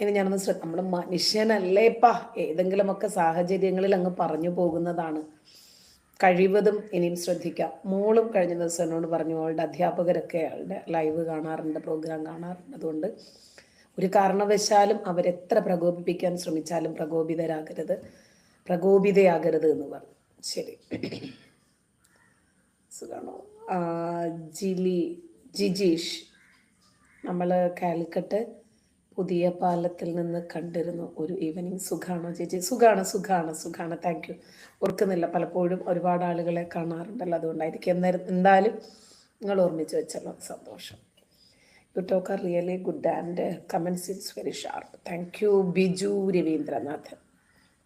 ഇനി ഞാനൊന്ന് ശ്രദ്ധ നമ്മൾ മനുഷ്യനല്ലേപ്പാ ഏതെങ്കിലുമൊക്കെ സാഹചര്യങ്ങളിൽ അങ്ങ് പറഞ്ഞു പോകുന്നതാണ്. കഴിവതും ഇനിയും ശ്രദ്ധിക്കാം. മോളും കഴിഞ്ഞ ദിവസം എന്നോട് പറഞ്ഞു അവളുടെ അധ്യാപകരൊക്കെ അയാളുടെ ലൈവ് കാണാറുണ്ട് പ്രോഗ്രാം കാണാറുണ്ട്. അതുകൊണ്ട് ഒരു കാരണവശാലും അവരെത്ര പ്രകോപിപ്പിക്കാൻ ശ്രമിച്ചാലും പ്രകോപിതരാകരുത്. പ്രകോപിതയാകരുത് എന്ന് പറഞ്ഞു. ശരി. സുഖാണോ? ജിലി ജിജീഷ് നമ്മൾ കാലിക്കട്ട് പുതിയ പാലത്തിൽ നിന്ന് കണ്ടിരുന്നു ഒരു ഈവനിങ് സുഖാണോ ചേച്ചി? സുഖാണ് സുഖാണ് സുഖാണ്. താങ്ക് യു ഓർക്കുന്നില്ല. പലപ്പോഴും ഒരുപാട് ആളുകളെ കാണാറുണ്ടല്ലോ. അതുകൊണ്ടായിരിക്കും. എന്തായാലും എന്തായാലും നിങ്ങൾ ഓർമ്മിച്ച് വെച്ചല്ലോ. സന്തോഷം. You talk are really good and comments it's very sharp thank you Biju Ravindranath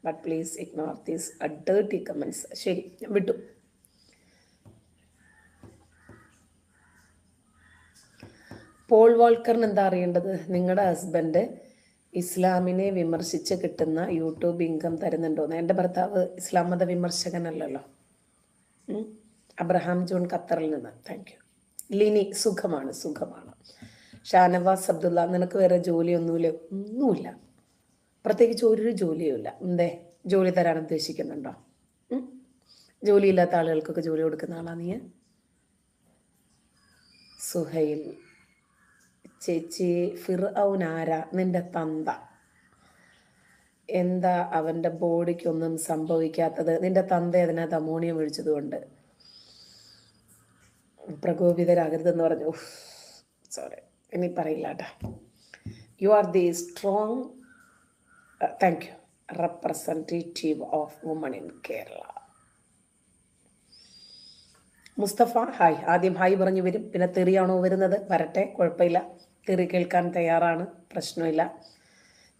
but please ignore these a dirty comments ശരി വിട്ടു. പോൾ വാൾക്കറിന് എന്താ അറിയേണ്ടത്? നിങ്ങളുടെ ഹസ്ബൻഡ് ഇസ്ലാമിനെ വിമർശിച്ച് കിട്ടുന്ന യൂട്യൂബ് ഇൻകം തരുന്നുണ്ടോന്ന് എന്റെ ഭർത്താവ് ഇസ്ലാം മത വിമർശകനല്ലല്ലോ. അബ്രഹാം ജോൺ ഖത്തറിൽ നിന്ന്. താങ്ക് യു ലിനി സുഖമാണ് സുഖമാണ്. ഷാനവാസ് അബ്ദുള്ള നിനക്ക് വേറെ ജോലിയൊന്നുമില്ല? ഒന്നുമില്ല. പ്രത്യേകിച്ച് ഒരു ജോലിയുമില്ല. എന്തേ? ജോലി തരാൻ ഉദ്ദേശിക്കുന്നുണ്ടോ? ജോലിയില്ലാത്ത ആളുകൾക്കൊക്കെ ജോലി കൊടുക്കുന്ന ആളാ നീ സുഹൈൽ. ചേച്ചി ഫിർ ഔനാര നിന്റെ തന്ത. എന്താ അവന്റെ ബോഡിക്കൊന്നും സംഭവിക്കാത്തത്? നിന്റെ തന്ത അതിനകത്ത് അമോണിയം ഒഴിച്ചത് കൊണ്ട് പ്രകോപിതരാകരുതെന്ന് പറഞ്ഞു. സോറി ഇനി പറയില്ല കേട്ടോ. You are the strong thank you representative of woman in Kerala Mustafa hi ആദ്യം ഹായ് പറഞ്ഞു വരും. പിന്നെ തെറിയാണോ വരുന്നത്? വരട്ടെ കുഴപ്പമില്ല. തെറി കേൾക്കാൻ തയ്യാറാണ്. പ്രശ്നമില്ല.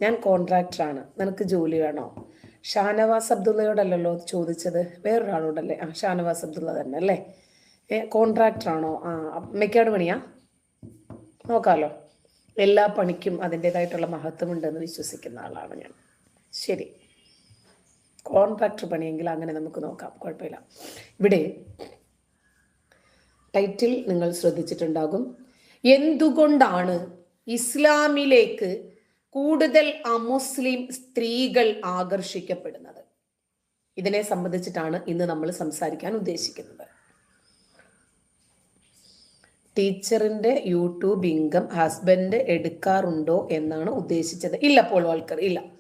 ഞാൻ കോൺട്രാക്ടറാണ്. നിനക്ക് ജോലി വേണോ? ഷാനവാസ് അബ്ദുള്ളയോടല്ലല്ലോ ചോദിച്ചത്. വേറൊരാളോടല്ലേ? ആ ഷാനവാസ് അബ്ദുള്ള തന്നെ അല്ലേ? ഏ കോൺട്രാക്ടറാണോ? ആ മെക്കാട് പണിയാ? നോക്കാമല്ലോ എല്ലാ പണിക്കും അതിന്റെതായിട്ടുള്ള മഹത്വമുണ്ടെന്ന് വിശ്വസിക്കുന്ന ആളാണ് ഞാൻ. ശരി. കോൺട്രാക്ടർ പണിയെങ്കിൽ അങ്ങനെ നമുക്ക് നോക്കാം. കുഴപ്പമില്ല. ഇവിടെ ടൈറ്റിൽ നിങ്ങൾ ശ്രദ്ധിച്ചിട്ടുണ്ടാകും. എന്തുകൊണ്ടാണ് ഇസ്ലാമിലേക്ക് കൂടുതൽ അമുസ്ലിം സ്ത്രീകൾ ആകർഷിക്കപ്പെടുന്നത്? ഇതിനെ സംബന്ധിച്ചിട്ടാണ് ഇന്ന് നമ്മൾ സംസാരിക്കാൻ ഉദ്ദേശിക്കുന്നത്. ടീച്ചറിന്റെ യൂട്യൂബ് ഇൻകം ഹസ്ബൻഡ് എടുക്കാറുണ്ടോ എന്നാണ് ഉദ്ദേശിച്ചത്. ഇല്ല പോൾ വാൾക്കർ ഇല്ല.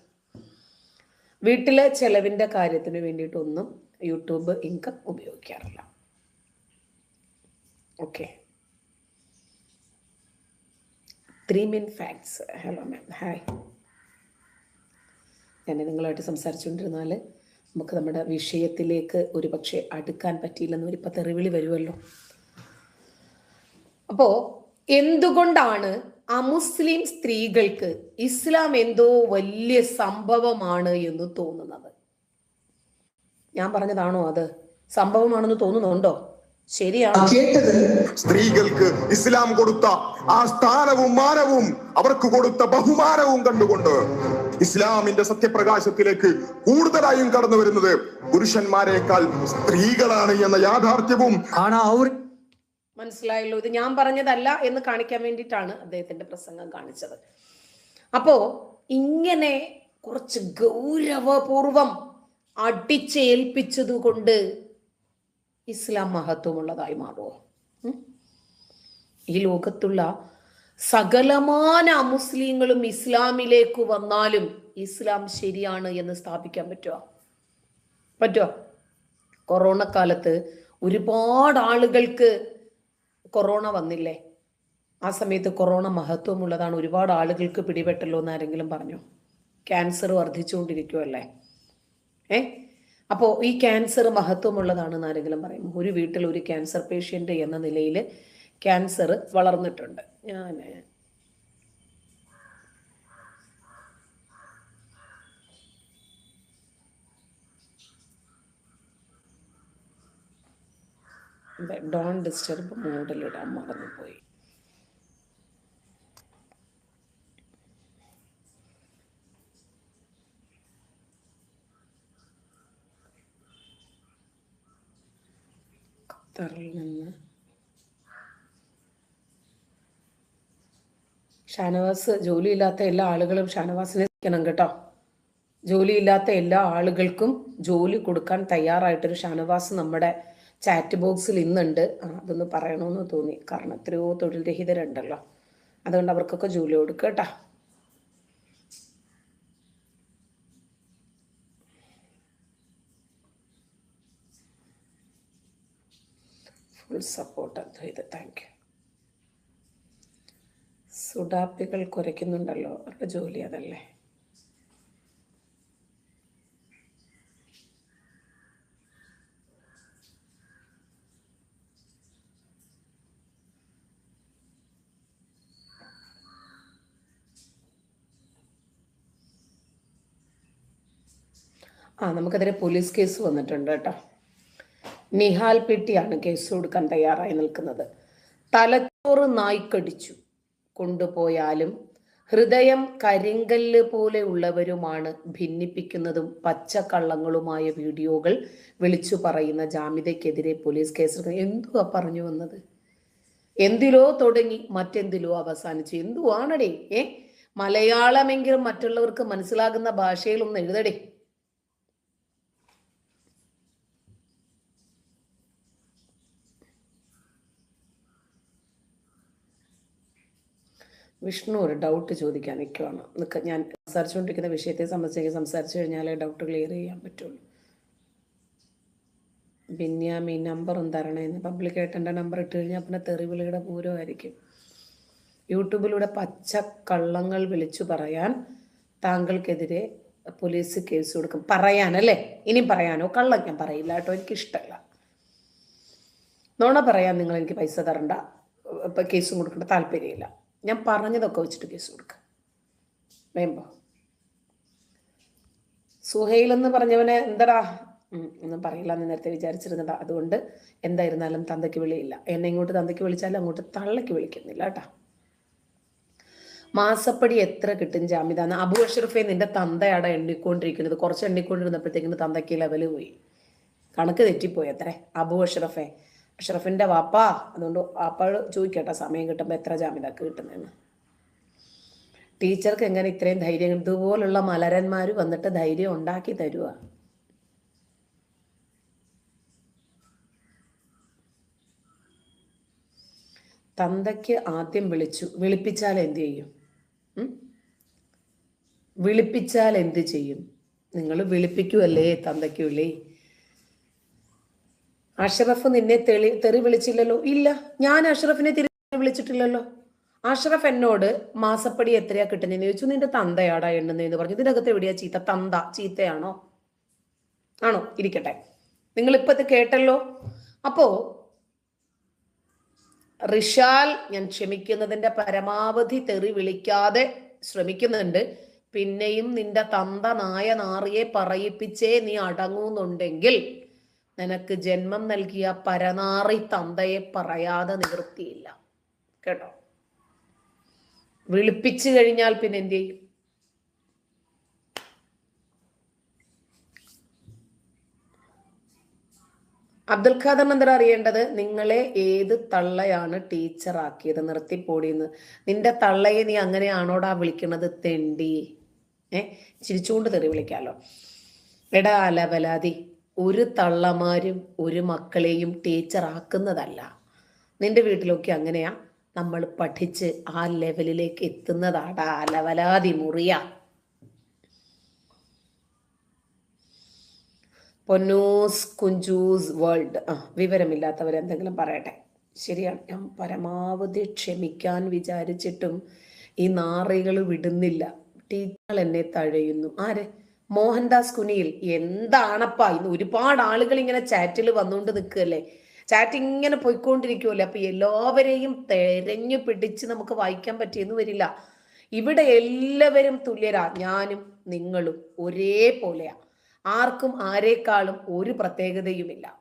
വീട്ടിലെ ചെലവിന്റെ കാര്യത്തിന് വേണ്ടിയിട്ടൊന്നും യൂട്യൂബ് ഇൻകം ഉപയോഗിക്കാറില്ല. Okay. Three min facts. Hello ma'am hi ഞാൻ നിങ്ങളുമായിട്ട് സംസാരിച്ചുകൊണ്ടിരുന്നാൽ നമുക്ക് നമ്മുടെ വിഷയത്തിലേക്ക് ഒരു പക്ഷേ അടുക്കാൻ പറ്റിയില്ലെന്ന് ഒരു തെറിവിളി വരുമല്ലോ അപ്പോൾ എന്തുകൊണ്ടാണ് അമുസ്ലിം സ്ത്രീകൾക്ക് ഇസ്ലാം എന്തോ വലിയ സംഭവമാണ് എന്ന് തോന്നുന്നത്? ഞാൻ പറഞ്ഞതാണോ അത്? സംഭവമാണെന്ന് തോന്നുന്നുണ്ടോ? ശരിയാണ് കേട്ടത് സ്ത്രീകൾക്ക് ഇസ്ലാം കൊടുത്ത ആ സ്ഥാനവും മാനവും അവർക്ക് കൊടുത്ത ബഹുമാനവും കണ്ടുകൊണ്ട് ഇസ്ലാമിന്റെ സത്യപ്രകാശത്തിലേക്ക് കൂടുതലായും കടന്നു വരുന്നത് പുരുഷന്മാരെക്കാൾ സ്ത്രീകളാണ് എന്ന യാഥാർത്ഥ്യവും ആണ് അവർ മനസ്സിലായല്ലോ. ഇത് ഞാൻ പറഞ്ഞതല്ല എന്ന് കാണിക്കാൻ വേണ്ടിയിട്ടാണ് അദ്ദേഹത്തിന്റെ പ്രസംഗം കാണിച്ചത്. അപ്പോ ഇങ്ങനെ കുറച്ച് ഗൗരവപൂർവം അടിച്ചേൽപ്പിച്ചതുകൊണ്ട് ഇസ്ലാം മഹത്വമുള്ളതായി മാറുമോ ഈ ലോകത്തുള്ള സകലമാന മുസ്ലിങ്ങളും ഇസ്ലാമിലേക്ക് വന്നാലും ഇസ്ലാം ശരിയാണ് എന്ന് സ്ഥാപിക്കാൻ പറ്റുമോ പറ്റുമോ കൊറോണ കാലത്ത് ഒരുപാട് ആളുകൾക്ക് കൊറോണ വന്നില്ലേ? ആ സമയത്ത് കൊറോണ മഹത്വമുള്ളതാണ്. ഒരുപാട് ആളുകൾക്ക് പിടിപെട്ടല്ലോ എന്ന് ആരെങ്കിലും പറഞ്ഞു? ക്യാൻസർ വർദ്ധിച്ചുകൊണ്ടിരിക്കുമല്ലേ ഏ? അപ്പോൾ ഈ ക്യാൻസർ മഹത്വമുള്ളതാണെന്ന് ആരെങ്കിലും പറയും ഒരു വീട്ടിൽ ഒരു ക്യാൻസർ പേഷ്യന്റ് എന്ന നിലയിൽ ക്യാൻസർ വളർന്നിട്ടുണ്ട്. ഞാൻ ഡോൺ ഡിസ്റ്റർബ് മൂഡിലിടാൻ മറന്നുപോയി. ഖത്തറിൽ നിന്ന്. ഷാനവാസ് ജോലിയില്ലാത്ത എല്ലാ ആളുകളും ഷാനവാസിനെ സ്നേഹിക്കണം കേട്ടോ. ജോലിയില്ലാത്ത എല്ലാ ആളുകൾക്കും ജോലി കൊടുക്കാൻ തയ്യാറായിട്ടൊരു ഷാനവാസ് നമ്മുടെ ചാറ്റ് ബോക്സിൽ ഇന്നുണ്ട്. അതൊന്ന് പറയണമെന്ന് തോന്നി. കാരണം എത്രയോ തൊഴിൽ രഹിതരുണ്ടല്ലോ. അതുകൊണ്ട് അവർക്കൊക്കെ ജോലി കൊടുക്കുക കേട്ടോ. Full support Advaith thank you സുഡാപ്പികൾ കുരയ്ക്കുന്നുണ്ടല്ലോ അവരുടെ ജോലി അതല്ലേ? ആ നമുക്കെതിരെ പോലീസ് കേസ് വന്നിട്ടുണ്ട് കേട്ടോ. നിഹാൽ പെട്ടിയാണ് കേസ് കൊടുക്കാൻ തയ്യാറായി നിൽക്കുന്നത്. തലച്ചോറ് നായ്ക്കടിച്ചു. കൊണ്ടുപോയാലും ഹൃദയം കരിങ്കല്ല് പോലെ ഉള്ളവരുമാണ് ഭിന്നിപ്പിക്കുന്നതും പച്ചക്കള്ളങ്ങളുമായ വീഡിയോകൾ വിളിച്ചു പറയുന്ന ജാമ്യതയ്ക്കെതിരെ പോലീസ് കേസ് എന്തുവാ പറഞ്ഞു വന്നത്? എന്തിലോ തുടങ്ങി മറ്റെന്തിലോ അവസാനിച്ചു. എന്തുവാണടേ ഏ? മലയാളമെങ്കിലും മറ്റുള്ളവർക്ക് മനസ്സിലാകുന്ന ഭാഷയിലൊന്ന് എഴുതടേ. വിഷ്ണു ഒരു ഡൗട്ട് ചോദിക്കാൻ നിൽക്കുവാണ്. നിൽക്ക ഞാൻ സംസാരിച്ചുകൊണ്ടിരിക്കുന്ന വിഷയത്തെ സംബന്ധിച്ച് സംസാരിച്ചു കഴിഞ്ഞാലേ ഡൗട്ട് ക്ലിയർ ചെയ്യാൻ പറ്റുള്ളൂ. ബിന്യാമി നമ്പറും തരണേന്ന് പബ്ലിക്കായിട്ട് എന്റെ നമ്പർ ഇട്ട് കഴിഞ്ഞാൽ പിന്നെ തെറിവിളിയുടെ പൂരമായിരിക്കും. യൂട്യൂബിലൂടെ പച്ച കള്ളങ്ങൾ വിളിച്ചു പറയാൻ താങ്കൾക്കെതിരെ പോലീസ് കേസ് കൊടുക്കും. പറയാനല്ലേ ഇനി പറയാനോ? കള്ളം ഞാൻ പറയില്ല കേട്ടോ. എനിക്കിഷ്ടമല്ല നോണ പറയാൻ നിങ്ങൾ എനിക്ക് പൈസ തരണ്ട. കേസും കൊടുക്കേണ്ട താല്പര്യമില്ല. ഞാൻ പറഞ്ഞതൊക്കെ വെച്ചിട്ട് കേസ് കൊടുക്കുക വേമ്പോ. സുഹൈൽ എന്ന് പറഞ്ഞവനെ എന്തടാ? ഒന്നും പറയില്ല എന്ന് നേരത്തെ വിചാരിച്ചിരുന്നതാ. അതുകൊണ്ട് എന്തായിരുന്നാലും തന്തയ്ക്ക് വിളിയില്ല. എന്നെ ഇങ്ങോട്ട് തന്തയ്ക്ക് വിളിച്ചാലും അങ്ങോട്ട് തള്ളയ്ക്ക് വിളിക്കുന്നില്ല കേട്ടാ. മാസപ്പടി എത്ര കിട്ടും ജാമ്യത? അബു അഷറഫെ നിന്റെ തന്തയാട എണ്ണിക്കൊണ്ടിരിക്കുന്നത്. കുറച്ച് എണ്ണിക്കൊണ്ടിരുന്നപ്പോഴത്തേക്കിന് തന്തയ്ക്ക് ലെവൽ പോയി. കണക്ക് തെറ്റിപ്പോയി അത്രേ. അബു അഷറഫെ. അഷറഫിന്റെ വാപ്പാ. അതുകൊണ്ട് അപ്പോൾ ചോദിക്കട്ടെ സമയം കിട്ടുമ്പോൾ എത്ര ജാമ്യതാക്ക് കിട്ടുന്നതെന്ന് ടീച്ചർക്ക് എങ്ങനെ ഇത്രയും ധൈര്യം ഇതുപോലുള്ള മലരന്മാർ വന്നിട്ട് ധൈര്യം ഉണ്ടാക്കി തരുക തന്തയ്ക്ക് ആദ്യം വിളിച്ചു. വിളിപ്പിച്ചാൽ എന്ത് ചെയ്യും? വിളിപ്പിച്ചാൽ എന്ത് ചെയ്യും? നിങ്ങൾ വിളിപ്പിക്കുമല്ലേ തന്തയ്ക്ക് വിളി? അഷ്റഫ് നിന്നെ തെളി തെറി വിളിച്ചില്ലല്ലോ? ഇല്ല. ഞാൻ അഷറഫിനെ തിരി വിളിച്ചിട്ടില്ലല്ലോ. അഷറഫ് എന്നോട് മാസപ്പടി എത്രയാ കിട്ടുന്നതെന്ന് ചോദിച്ചു. നിന്റെ തന്തയാടാ എണ്ണുന്നതെന്ന് പറഞ്ഞു. ഇതിനകത്ത് എവിടെയാ ചീത്ത? തന്ത ചീത്തയാണോ? ആണോ? ഇരിക്കട്ടെ. നിങ്ങൾ ഇപ്പൊ ഇത് കേട്ടല്ലോ? അപ്പോ റിഷാൽ ഞാൻ ക്ഷമിക്കുന്നതിന്റെ പരമാവധി തെറി വിളിക്കാതെ ശ്രമിക്കുന്നുണ്ട്. പിന്നെയും നിന്റെ തന്ത നായ നാറിയെ പറയിപ്പിച്ചേ നീ അടങ്ങുന്നുണ്ടെങ്കിൽ നിനക്ക് ജന്മം നൽകിയ പരനാറി തന്തയെ പറയാതെ നിവൃത്തിയില്ല. കേട്ടോ? വിളിപ്പിച്ചു കഴിഞ്ഞാൽ പിന്നെ എന്ത് ചെയ്യും? അബ്ദുൽ ഖാദർ നന്ദർ അറിയേണ്ടത്? നിങ്ങളെ ഏത് തള്ളയാണ് ടീച്ചറാക്കിയത്? നിർത്തിപ്പോടിയെന്ന് നിന്റെ തള്ളയെ നീ അങ്ങനെയാണോടാ വിളിക്കണത്? തെണ്ടി. ഏ? ചിരിച്ചുകൊണ്ട് തെറി വിളിക്കാലോ. എടാ അലവലാതി. ഒരു തള്ളമാരും ഒരു മക്കളെയും ടീച്ചറാക്കുന്നതല്ല നിന്റെ വീട്ടിലൊക്കെ അങ്ങനെയാ. നമ്മൾ പഠിച്ച് ആ ലെവലിലേക്ക് എത്തുന്നതാടാ. അലവലാതി മുറിയ. പൊന്നൂസ് കുഞ്ചൂസ് വേൾഡ് ആ വിവരമില്ലാത്തവരെന്തെങ്കിലും പറയട്ടെ. ശരിയാണ്. ഞാൻ പരമാവധി ക്ഷമിക്കാൻ വിചാരിച്ചിട്ടും ഈ നാറികൾ വിടുന്നില്ല. ടീച്ചർ എന്നെ തഴയുന്നു. ആരെ? മോഹൻദാസ് കുനിയിൽ എന്താണപ്പാ? ഇന്ന് ഒരുപാട് ആളുകൾ ഇങ്ങനെ ചാറ്റിൽ വന്നുകൊണ്ട് നിൽക്കുകയല്ലേ? ചാറ്റ് ഇങ്ങനെ പോയിക്കൊണ്ടിരിക്കുമല്ലേ അപ്പൊ എല്ലാവരെയും തെരഞ്ഞു പിടിച്ച് നമുക്ക് വായിക്കാൻ പറ്റിയെന്ന് വരില്ല. ഇവിടെ എല്ലാവരും തുല്യരാ. ഞാനും നിങ്ങളും ഒരേപോലെയാ. ആർക്കും ആരേക്കാളും ഒരു പ്രത്യേകതയുമില്ല.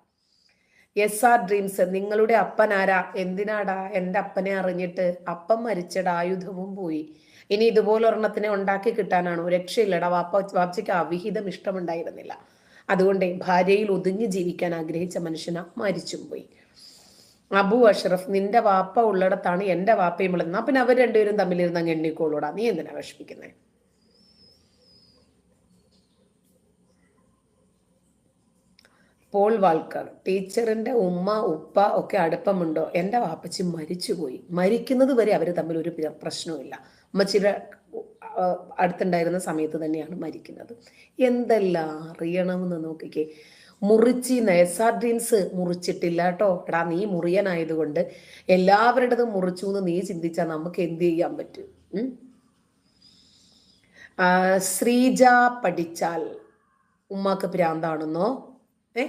എസ് ആർ ഡ്രീംസ് നിങ്ങളുടെ അപ്പനാരാ? എന്തിനാടാ? എന്റെ അപ്പനെ അറിഞ്ഞിട്ട് അപ്പം മരിച്ചടായുധവും പോയി. ഇനി ഇതുപോലെ ഒരെണ്ണത്തിനെ ഉണ്ടാക്കി കിട്ടാനാണോ? രക്ഷയില്ലടാ വാപ്പ വാപ്പച്ചയ്ക്ക് അവിഹിതം ഇഷ്ടമുണ്ടായിരുന്നില്ല. അതുകൊണ്ട് ഭാര്യയിൽ ഒതുങ്ങി ജീവിക്കാൻ ആഗ്രഹിച്ച മനുഷ്യന മരിച്ചും പോയി. അബു അഷ്റഫ് നിന്റെ വാപ്പ ഉള്ളിടത്താണ് എന്റെ വാപ്പയും ഉള്ളത് പിന്നെ അവർ രണ്ടുപേരും തമ്മിലിരുന്ന് എണ്ണിക്കോളൂടാ. നീ എന്തിനാ വിഷമിക്കുന്നേ? പോൾ വാൾക്കർ ടീച്ചറിന്റെ ഉമ്മ ഉപ്പ ഒക്കെ അടുപ്പമുണ്ടോ? എന്റെ വാപ്പച്ചി മരിച്ചുപോയി. മരിക്കുന്നത് വരെ അവർ തമ്മിൽ ഒരു പ്രശ്നവും ഉമ്മച്ചിയുടെ അടുത്തുണ്ടായിരുന്ന സമയത്ത് തന്നെയാണ് മരിക്കുന്നത്. എന്തെല്ലാം അറിയണമെന്ന് നോക്കിക്കേ. മുറിച്ച് നയസാർഡീൻസ് മുറിച്ചിട്ടില്ല കേട്ടോ. എടാ നീ മുറിയനായതുകൊണ്ട് എല്ലാവരുടേതും മുറിച്ചു എന്ന് നീ ചിന്തിച്ചാൽ നമുക്ക് എന്ത് ചെയ്യാൻ പറ്റും? ശ്രീജ പഠിച്ചാൽ ഉമ്മാക്ക് ഭ്രാന്താണെന്നോ? ഏ?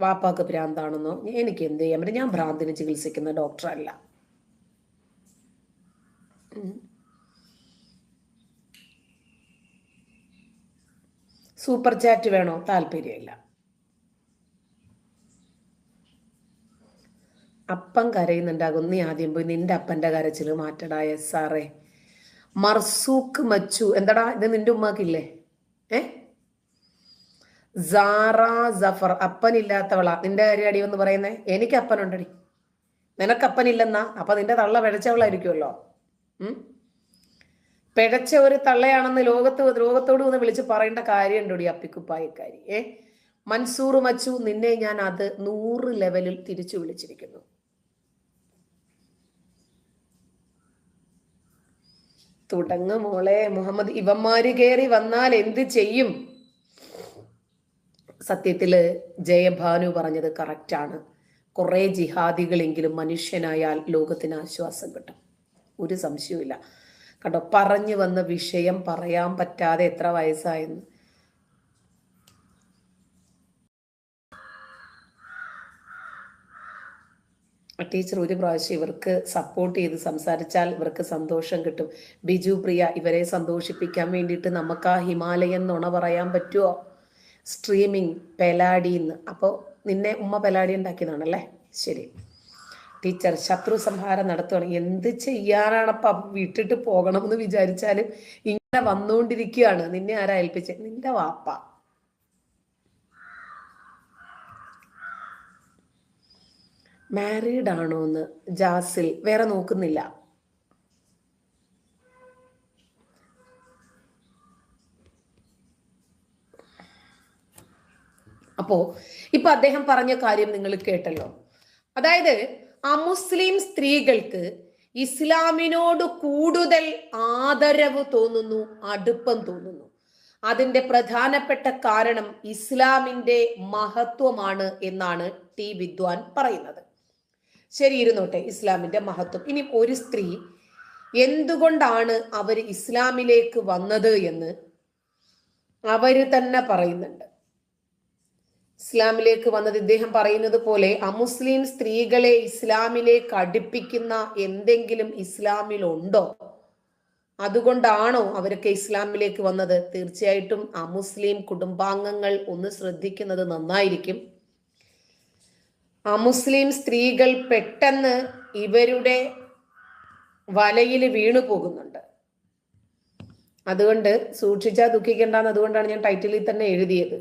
വാപ്പാക്ക് ഭ്രാന്താണെന്നോ? എനിക്ക് എന്ത് ചെയ്യാൻ പറ്റും? ഞാൻ ഭ്രാന്തിന് ചികിത്സിക്കുന്ന ഡോക്ടറല്ല. സൂപ്പർ ചാറ്റ് വേണോ? താല്പര്യമില്ല. അപ്പം കരയുന്നുണ്ടാകും. നീ ആദ്യം പോയി നിന്റെ അപ്പന്റെ കരച്ചിൽ മാറ്റടാ എസ് സാറേ മർസൂക്ക് മച്ചു. എന്താടാ ഇത് നിന്റെ ഉമ്മാക്കില്ലേ? ഏ? സാറ ജഫർ അപ്പനില്ലാത്തവളാ. നിന്റെ കാര്യം അടി എന്ന് പറയുന്നേ? എനിക്ക് അപ്പനുണ്ടടി. നിനക്കപ്പനില്ലെന്നാ അപ്പൊ നിന്റെ തള്ള വിഴച്ചവളായിരിക്കുമല്ലോ പിഴച്ച ഒരു തള്ളയാണെന്ന് ലോകത്ത് ലോകത്തോട് ഒന്ന് വിളിച്ച് പറയേണ്ട കാര്യമുണ്ടോടി അപ്പിക്കുപ്പായക്കാരി? ഏ? മൻസൂർ മച്ചു നിന്നെ ഞാൻ അത് നൂറ് ലെവലിൽ തിരിച്ചു വിളിച്ചിരിക്കുന്നു. തുടങ്ങ് മോളെ. മുഹമ്മദ് ഇവന്മാര് കയറി വന്നാൽ എന്ത് ചെയ്യും? സത്യത്തിൽ ജയഭാനു പറഞ്ഞത് കറക്റ്റാണ്. കുറെ ജിഹാദികളെങ്കിലും മനുഷ്യനായാൽ ലോകത്തിന് ആശ്വാസം കിട്ടും. ഒരു സംശയവുമില്ല. കണ്ടോ പറഞ്ഞു വന്ന വിഷയം പറയാൻ പറ്റാതെ എത്ര വയസ്സായെന്ന്. ടീച്ചർ ഒരു പ്രാവശ്യം ഇവർക്ക് സപ്പോർട്ട് ചെയ്ത് സംസാരിച്ചാൽ ഇവർക്ക് സന്തോഷം കിട്ടും. ബിജു പ്രിയ ഇവരെ സന്തോഷിപ്പിക്കാൻ വേണ്ടിയിട്ട് നമുക്ക് ആ ഹിമാലയൻ നുണ പറയാൻ പറ്റുമോ സ്ട്രീമിംഗ് പെലാഡിന്ന് അപ്പോൾ നിന്നെ ഉമ്മ പെലാഡി ഉണ്ടാക്കിയതാണല്ലേ? ശരി. ടീച്ചർ ശത്രു സംഹാരം നടത്തുകയാണ് എന്ത് ചെയ്യാനാണപ്പ വിട്ടിട്ട് പോകണമെന്ന് വിചാരിച്ചാലും ഇങ്ങനെ വന്നുകൊണ്ടിരിക്കുകയാണ് നിന്നെ ആരാ ഏൽപ്പിച്ചത് നിന്റെ വാപ്പ. മാരീഡ് ആണോ എന്ന് ജാസിൽ വേറെ നോക്കുന്നില്ല. അപ്പോ ഇപ്പൊ അദ്ദേഹം പറഞ്ഞ കാര്യം നിങ്ങൾ കേട്ടല്ലോ. അതായത് അമുസ്ലിം സ്ത്രീകൾക്ക് ഇസ്ലാമിനോട് കൂടുതൽ ആദരവ് തോന്നുന്നു അടുപ്പം തോന്നുന്നു. അതിന്റെ പ്രധാനപ്പെട്ട കാരണം ഇസ്ലാമിന്റെ മഹത്വമാണ് എന്നാണ് ടി വിദ്വാൻ പറയുന്നത്. ശരി ഇരുന്നോട്ടെ ഇസ്ലാമിന്റെ മഹത്വം. ഇനി ഒരു സ്ത്രീ എന്തുകൊണ്ടാണ് അവർ ഇസ്ലാമിലേക്ക് വന്നത് എന്ന് അവർ തന്നെ പറയുന്നുണ്ട്. ഇസ്ലാമിലേക്ക് വന്നത് ഇദ്ദേഹം പറയുന്നത് പോലെ അമുസ്ലിം സ്ത്രീകളെ ഇസ്ലാമിലേക്ക് അടുപ്പിക്കുന്ന എന്തെങ്കിലും ഇസ്ലാമിലുണ്ടോ? അതുകൊണ്ടാണോ അവരൊക്കെ ഇസ്ലാമിലേക്ക് വന്നത്? തീർച്ചയായിട്ടും അമുസ്ലിം കുടുംബാംഗങ്ങൾ ഒന്ന് ശ്രദ്ധിക്കുന്നത് നന്നായിരിക്കും. അമുസ്ലിം സ്ത്രീകൾ പെട്ടെന്ന് ഇവരുടെ വലയിൽ വീണു പോകുന്നുണ്ട്. അതുകൊണ്ട് സൂക്ഷിച്ചാൽ ദുഃഖിക്കേണ്ടെന്ന് അതുകൊണ്ടാണ് ഞാൻ ടൈറ്റിലിൽ തന്നെ എഴുതിയത്.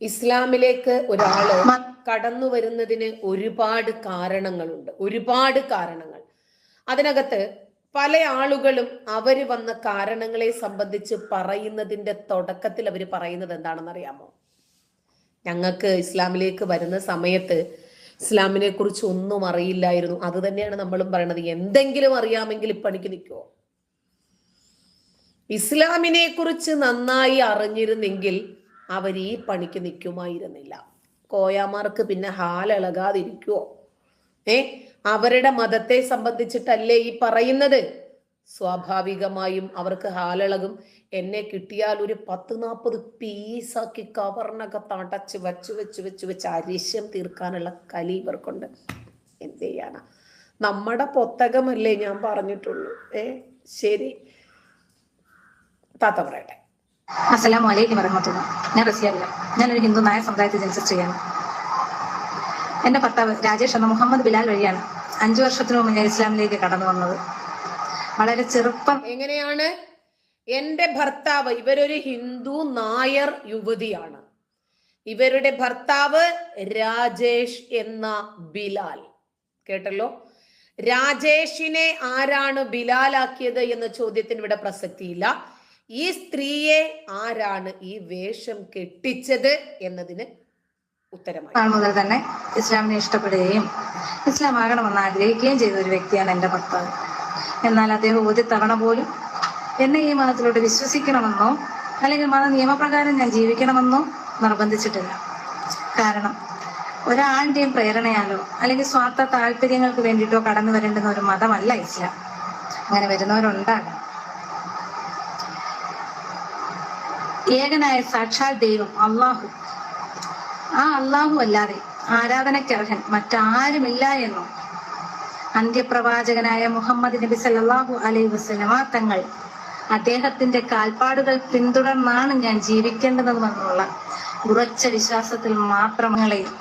ഇസ്ലാമിലേക്ക് ഒരാൾ കടന്നു വരുന്നതിന് ഒരുപാട് കാരണങ്ങളുണ്ട്. ഒരുപാട് കാരണങ്ങൾ. അതിനകത്ത് പല ആളുകളും അവർ വന്ന കാരണങ്ങളെ സംബന്ധിച്ച് പറയുന്നതിന്റെ തുടക്കത്തിൽ അവർ പറയുന്നത് എന്താണെന്ന് അറിയാമോ ഞങ്ങൾക്ക് ഇസ്ലാമിലേക്ക് വരുന്ന സമയത്ത് ഇസ്ലാമിനെ കുറിച്ച് ഒന്നും അറിയില്ലായിരുന്നു. അത് തന്നെയാണ് നമ്മളും പറയണത്. എന്തെങ്കിലും അറിയാമെങ്കിൽ ഇപ്പണിക്ക് നിൽക്കുമോ ഇസ്ലാമിനെ കുറിച്ച് നന്നായി അറിഞ്ഞിരുന്നെങ്കിൽ അവർ ഈ പണിക്ക് നിൽക്കുമായിരുന്നില്ല. കോയാമാർക്ക് പിന്നെ ഹാലിളകാതിരിക്കുവോ? ഏ അവരുടെ മതത്തെ സംബന്ധിച്ചിട്ടല്ലേ ഈ പറയുന്നത്? സ്വാഭാവികമായും അവർക്ക് ഹാലിളകും. എന്നെ കിട്ടിയാൽ ഒരു പത്ത് നാൽപ്പത് പീസാക്കി കവറിനൊക്കെ തടച്ച് വെച്ച് വെച്ച് വെച്ച് വെച്ച് അരിശ്യം തീർക്കാനുള്ള കലി ഇവർക്കുണ്ട്. എന്ത് ചെയ്യാനാ? നമ്മുടെ പൊത്തകമല്ലേ ഞാൻ പറഞ്ഞിട്ടുള്ളൂ. ഏ ശരി. താത്ത പറയട്ടെ. അസ്സലാമു അലൈക്കും വറഹമത്തുള്ള. ഞാൻ റസിയാവില്ല ഞാനൊരു ഹിന്ദു നായർ സമുദായത്തിൽ ജനിച്ച സ്ത്രീയാണ്. എന്റെ ഭർത്താവ് രാജേഷ് എന്ന മുഹമ്മദ് ബിലാൽ വഴിയാണ് അഞ്ചു വർഷത്തിനു മുമ്പ് ഞാൻ ഇസ്ലാമിലേക്ക് കടന്നു വന്നത്. വളരെ ചെറുപ്പം എങ്ങനെയാണ്? എന്റെ ഭർത്താവ് ഇവരൊരു ഹിന്ദു നായർ യുവതിയാണ്. ഇവരുടെ ഭർത്താവ് രാജേഷ് എന്ന ബിലാൽ. കേട്ടല്ലോ? രാജേഷിനെ ആരാണ് ബിലാലാക്കിയത് എന്ന ചോദ്യത്തിന് ഇവിടെ പ്രസക്തിയില്ല. ഈ സ്ത്രീയെ ആരാണ് ഈ വേഷം കെട്ടിച്ചത് എന്നതിന് ഉത്തരമായി. തന്നെ ഇസ്ലാമിനെ ഇഷ്ടപ്പെടുകയും ഇസ്ലാം ആകണമെന്ന് ആഗ്രഹിക്കുകയും ചെയ്ത ഒരു വ്യക്തിയാണ് എന്റെ ഭർത്താവ്. എന്നാൽ അദ്ദേഹം ഒരു തവണ പോലും എന്നെ ഈ മതത്തിലോട്ട് വിശ്വസിക്കണമെന്നോ അല്ലെങ്കിൽ മത നിയമപ്രകാരം ഞാൻ ജീവിക്കണമെന്നോ നിർബന്ധിച്ചിട്ടില്ല. കാരണം ഒരാളുടെയും പ്രേരണയാലോ അല്ലെങ്കിൽ സ്വാർത്ഥ താല്പര്യങ്ങൾക്ക് വേണ്ടിയിട്ടോ കടന്നു വരേണ്ടുന്ന ഒരു മതമല്ല ഇസ്ലാം. അങ്ങനെ വരുന്നവരുണ്ടാകാം. ഏകനായ സാക്ഷാൽ ദൈവം അള്ളാഹു. ആ അള്ളാഹു അല്ലാതെ ആരാധനയ്ക്കർഹൻ മറ്റാരുമില്ല എന്നും? അന്ത്യപ്രവാചകനായ മുഹമ്മദ് നബി സല്ലാഹു അലൈഹി വസല്ലമ തങ്ങൾ അദ്ദേഹത്തിന്റെ കാൽപ്പാടുകൾ പിന്തുടർന്നാണ് ഞാൻ ജീവിക്കേണ്ടതെന്നുള്ള ഉറച്ച വിശ്വാസത്തിൽ മാത്രങ്ങളെയും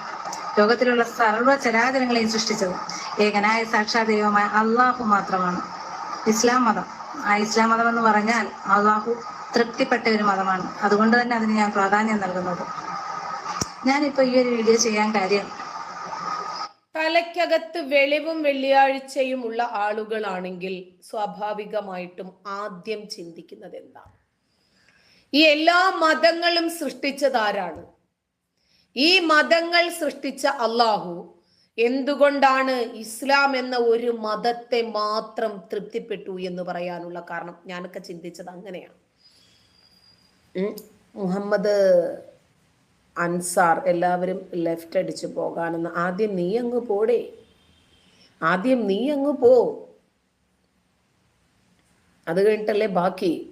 ലോകത്തിലുള്ള സർവ ചരാചരങ്ങളെയും സൃഷ്ടിച്ചത് ഏകനായ സാക്ഷാ ദൈവമായ അള്ളാഹു മാത്രമാണ്. ഇസ്ലാം മതം. ആ ഇസ്ലാം മതം എന്ന് പറഞ്ഞാൽ അള്ളാഹു തൃപ്തിപ്പെട്ട ഒരു മതമാണ്. അതുകൊണ്ട് തന്നെ അതിന് ഞാൻ പ്രാധാന്യം നൽകുന്നത്. ഞാനിപ്പോ ഈ ഒരു വീഡിയോ ചെയ്യാൻ കാര്യം തലയ്ക്കകത്ത് വെളിവും വെള്ളിയാഴ്ചയും ഉള്ള ആളുകളാണെങ്കിൽ സ്വാഭാവികമായിട്ടും ആദ്യം ചിന്തിക്കുന്നത് എന്താണ്? ഈ എല്ലാ മതങ്ങളും സൃഷ്ടിച്ചതാരാണ് ഈ മതങ്ങൾ സൃഷ്ടിച്ച അള്ളാഹു എന്തുകൊണ്ടാണ് ഇസ്ലാം എന്ന ഒരു മതത്തെ മാത്രം തൃപ്തിപ്പെട്ടു എന്ന് പറയാനുള്ള കാരണം ഞാനൊക്കെ ചിന്തിച്ചത് അങ്ങനെയാണ്. മുഹമ്മദ് അൻസാർ എല്ലാവരും ലെഫ്റ്റ് അടിച്ച് പോകാനെന്ന്. ആദ്യം നീ അങ്ങ് പോടേ. ആദ്യം നീ അങ്ങ് പോ. അത് കഴിഞ്ഞിട്ടല്ലേ ബാക്കി?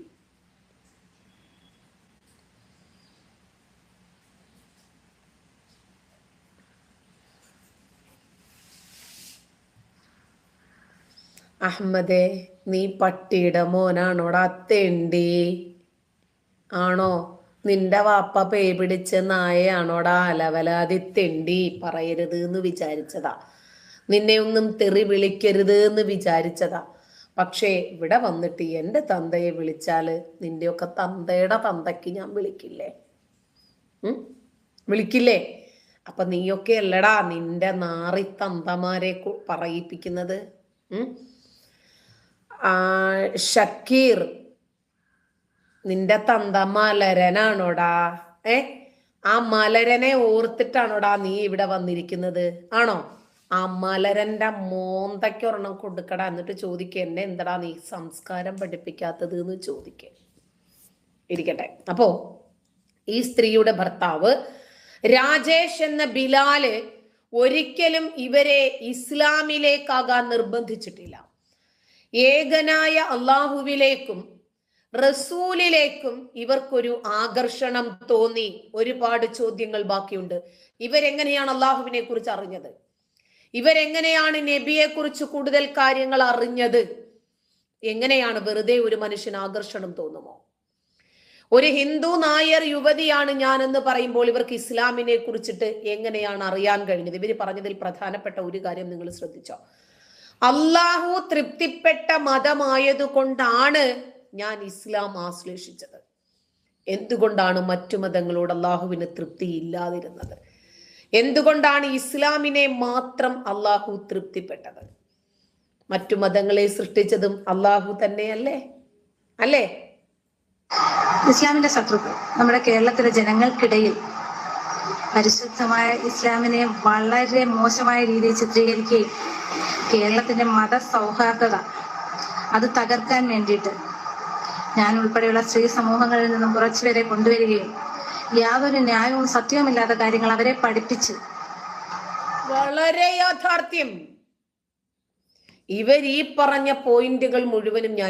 അഹമ്മദേ നീ പട്ടിയുടെ മോനാണോടാ തെണ്ടി? ആണോ? നിന്റെ വാപ്പ പേ പിടിച്ച നായയാണോടാ അലവലാതി തെണ്ടി പറയരുത് എന്ന് വിചാരിച്ചതാ. നിന്നെ ഒന്നും തെറി വിളിക്കരുത് എന്ന് വിചാരിച്ചതാ. പക്ഷേ ഇവിടെ വന്നിട്ട് എന്റെ തന്തയെ വിളിച്ചാൽ നിന്റെയൊക്കെ തന്തയുടെ തന്തയ്ക്ക് ഞാൻ വിളിക്കില്ലേ? വിളിക്കില്ലേ? അപ്പൊ നീയൊക്കെ അല്ലടാ നിന്റെ നാറി തന്തമാരെ പറയിപ്പിക്കുന്നത്? ആ, ഷക്കീർ നിന്റെ തന്ത മലരനാണോടാ? ഏ? ആ മലരനെ ഓർത്തിട്ടാണോടാ നീ ഇവിടെ വന്നിരിക്കുന്നത്? ആണോ? ആ മലരന്റെ മോന്തയ്ക്ക് ഒരെണ്ണം കൊടുക്കടാ. എന്നിട്ട് ചോദിക്ക എന്നെ എന്തടാ നീ സംസ്കാരം പഠിപ്പിക്കാത്തത്? എന്ന് ചോദിക്ക. ഇരിക്കട്ടെ. അപ്പോ ഈ സ്ത്രീയുടെ ഭർത്താവ് രാജേഷ് എന്ന ബിലാൽ ഒരിക്കലും ഇവരെ ഇസ്ലാമിലേക്കാകാൻ നിർബന്ധിച്ചിട്ടില്ല. ഏകനായ അള്ളാഹുവിലേക്കും റസൂലിലേക്കും ഇവർക്കൊരു ആകർഷണം തോന്നി. ഒരുപാട് ചോദ്യങ്ങൾ ബാക്കിയുണ്ട്. ഇവരെങ്ങനെയാണ് അള്ളാഹുവിനെ കുറിച്ച് അറിഞ്ഞത്? ഇവരെങ്ങനെയാണ് നബിയെ കുറിച്ച് കൂടുതൽ കാര്യങ്ങൾ അറിഞ്ഞത്? എങ്ങനെയാണ് വെറുതെ ഒരു മനുഷ്യന് ആകർഷണം തോന്നുമോ? ഒരു ഹിന്ദു നായർ യുവതിയാണ് ഞാൻ എന്ന് പറയുമ്പോൾ ഇവർക്ക് ഇസ്ലാമിനെ കുറിച്ചിട്ട് എങ്ങനെയാണ് അറിയാൻ കഴിഞ്ഞത്? ഇവർ പറഞ്ഞതിൽ പ്രധാനപ്പെട്ട ഒരു കാര്യം നിങ്ങൾ ശ്രദ്ധിച്ചോ. അള്ളാഹു തൃപ്തിപ്പെട്ട മതമായതുകൊണ്ടാണ് ഞാൻ ഇസ്ലാം ആശ്ലേഷിച്ചത്. എന്തുകൊണ്ടാണ് മറ്റു മതങ്ങളോട് അള്ളാഹുവിന് തൃപ്തി ഇല്ലാതിരുന്നത്? എന്തുകൊണ്ടാണ് ഇസ്ലാമിനെ മാത്രം അള്ളാഹു തൃപ്തിപ്പെട്ടത്? മറ്റു മതങ്ങളെ സൃഷ്ടിച്ചതും അള്ളാഹു തന്നെയല്ലേ? അല്ലേ? ഇസ്ലാമിന്റെ ശത്രുക്കൾ നമ്മുടെ കേരളത്തിലെ ജനങ്ങൾക്കിടയിൽ പരിശുദ്ധമായ ഇസ്ലാമിനെ വളരെ മോശമായ രീതിയിൽ ചിത്രീകരിക്കുകയും കേരളത്തിന്റെ മത സൗഹാർദ്ദത അത് തകർക്കാൻ വേണ്ടിയിട്ട് ഞാൻ ഉൾപ്പെടെയുള്ള സ്ത്രീ സമൂഹങ്ങളിൽ നിന്നും കുറച്ചുപേരെ കൊണ്ടുവരികയും യാതൊരു ന്യായവും സത്യവുമില്ലാത്ത കാര്യങ്ങൾ അവരെ പഠിപ്പിച്ച് വളരെ യാഥാർത്ഥ്യം. ഇവർ ഈ പറഞ്ഞ പോയിന്റുകൾ മുഴുവനും ഞാൻ